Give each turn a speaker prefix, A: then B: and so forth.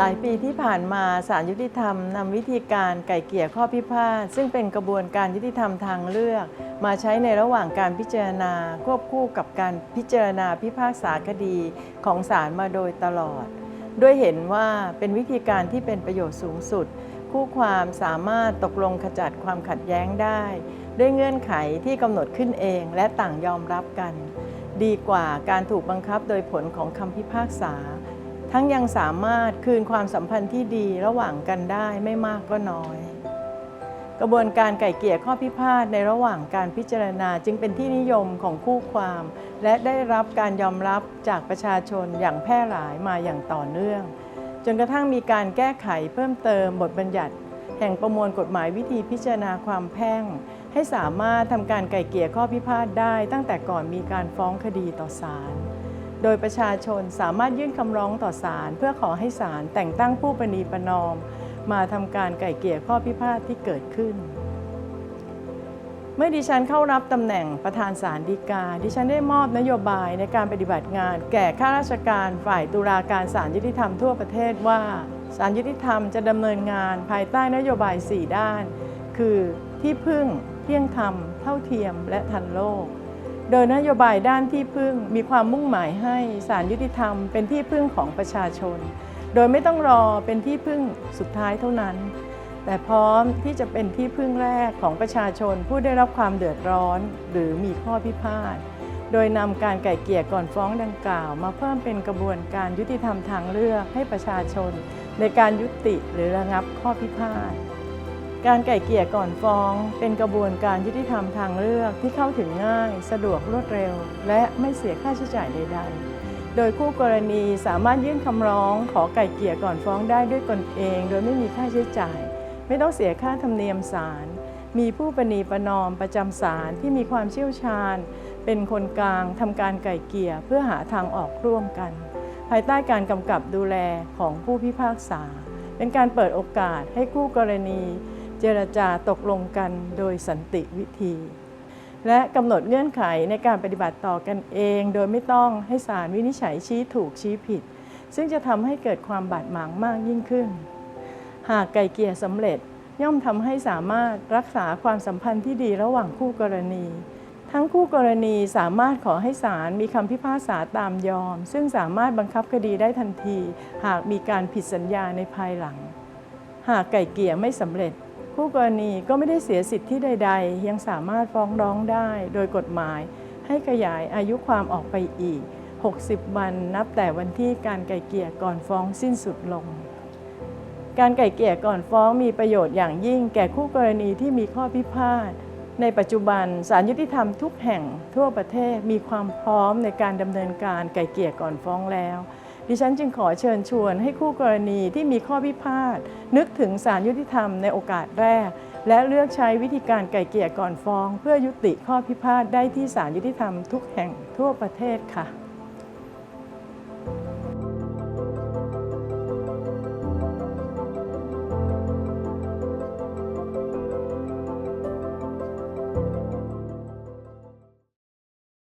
A: หลายปีที่ผ่านมาศาลยุติธรรมนำวิธีการไก่เกี่ยข้อพิพาทซึ่งเป็นกระบวนการยุติธรรมทางเลือก มาใช้ในระหว่างการพิจารณาควบคู่กับการพิจารณาพิพากษาคดีของศาลมาโดยตลอด ด้วยเห็นว่าเป็นวิธีการที่เป็นประโยชน์สูงสุด คู่ความสามารถตกลงขจัดความขัดแย้งได้ ด้วยเงื่อนไขที่กำหนดขึ้นเองและต่างยอมรับกัน ดีกว่าการถูกบังคับโดยผลของคำพิพากษา ทั้งยังสามารถคืนความสัมพันธ์ที่ดีระหว่างกันได้ไม่มากก็น้อย กระบวนการไก่เกลี่ยข้อพิพาทในระหว่างการพิจารณาจึงเป็นที่นิยมของคู่ความ และได้รับการยอมรับจากประชาชนอย่างแพร่หลายมาอย่างต่อเนื่อง จนกระทั่งมีการแก้ไขเพิ่มเติมบทบัญญัติ แห่งประมวลกฎหมายวิธีพิจารณาความแพ่ง ให้สามารถทำการไก่เกลี่ยข้อพิพาทได้ ตั้งแต่ก่อนมีการฟ้องคดีต่อศาล โดยประชาชนสามารถยื่นคำร้องต่อศาลเพื่อขอให้ศาลแต่งตั้งผู้ประนีประนอม มาทำการไก่เกลี่ยข้อพิพาทที่เกิดขึ้น เมื่อดิฉันเข้ารับตำแหน่งประธานศาลฎีกา ดิฉันได้มอบนโยบายในการปฏิบัติงาน แก่ข้าราชการฝ่ายตุลาการศาลยุติธรรมทั่วประเทศว่าศาลยุติธรรมจะดำเนินงานภายใต้นโยบาย 4 ด้าน คือที่พึ่งเที่ยงธรรม เท่าเทียมและทันโลก โดยนโยบายด้านที่พึ่งมีความมุ่งหมายให้ศาลยุติธรรมเป็นที่พึ่งของประชาชน โดยไม่ต้องรอเป็นที่พึ่งสุดท้ายเท่านั้น แต่พร้อมที่จะเป็นที่พึ่งแรกของประชาชนผู้ได้รับความเดือดร้อนหรือมีข้อพิพาทโดยนำการไก่เกี่ยก่อนฟ้องดังกล่าว มาเพิ่มเป็นกระบวนการยุติธรรมทางเลือกให้ประชาชน ในการยุติหรือระงับข้อพิพาท การไก่เกลี่ยก่อนฟ้อง เป็นกระบวนการยุติธรรมทางเลือกที่เข้าถึงง่าย สะดวกรวดเร็ว และไม่เสียค่าใช้จ่ายใด ๆ โดยคู่กรณีสามารถยื่นคำร้อง ขอไก่เกลี่ยก่อนฟ้องได้ด้วยตนเอง โดยไม่มีค่าใช้จ่าย ไม่ต้องเสียค่าธรรมเนียมศาลมีผู้ประนีประนอมประจำศาลที่มีความเชี่ยวชาญ เป็นคนกลางทำการไก่เกลี่ยเพื่อหาทางออกร่วมกัน ภายใต้การกำกับดูแลของผู้พิพากษา เป็นการเปิดโอกาสให้คู่กรณี เจรจาตกลงกันโดยสันติวิธี และกำหนดเงื่อนไขในการปฏิบัติต่อกันเอง โดยไม่ต้องให้ศาลวินิจฉัยชี้ถูกชี้ผิด ซึ่งจะทำให้เกิดความบาดหมางมากยิ่งขึ้น หากไก่เกลี่ยสำเร็จย่อมทำให้สามารถรักษาความสัมพันธ์ที่ดีระหว่างคู่กรณี ทั้งคู่กรณีสามารถขอให้ศาลมีคำพิพากษาตามยอม ซึ่งสามารถบังคับคดีได้ทันที หากมีการผิดสัญญาในภายหลัง หากไก่เกลี่ยไม่สำเร็จ คู่กรณีก็ไม่ได้เสียสิทธิใด ๆ ยังสามารถฟ้องร้องได้โดยกฎหมาย ให้ขยายอายุความออกไปอีก 60 วันนับแต่วันที่การไก่เกลี่ยก่อนฟ้องสิ้นสุดลง การไก่เกลี่ยก่อนฟ้องมีประโยชน์อย่างยิ่งแก่คู่กรณีที่มีข้อพิพาทในปัจจุบันศาลยุติธรรมทุกแห่งทั่วประเทศมีความพร้อมในการดำเนินการไก่เกลี่ยก่อนฟ้องแล้ว ดิฉันจึงขอเชิญชวนให้คู่กรณีที่มีข้อพิพาทนึกถึงศาลยุติธรรมในโอกาสแรก และเลือกใช้วิธีการไก่เกลี่ยก่อนฟ้อง เพื่อยุติข้อพิพาทได้ที่ศาลยุติธรรมทุกแห่งทั่วประเทศค่ะ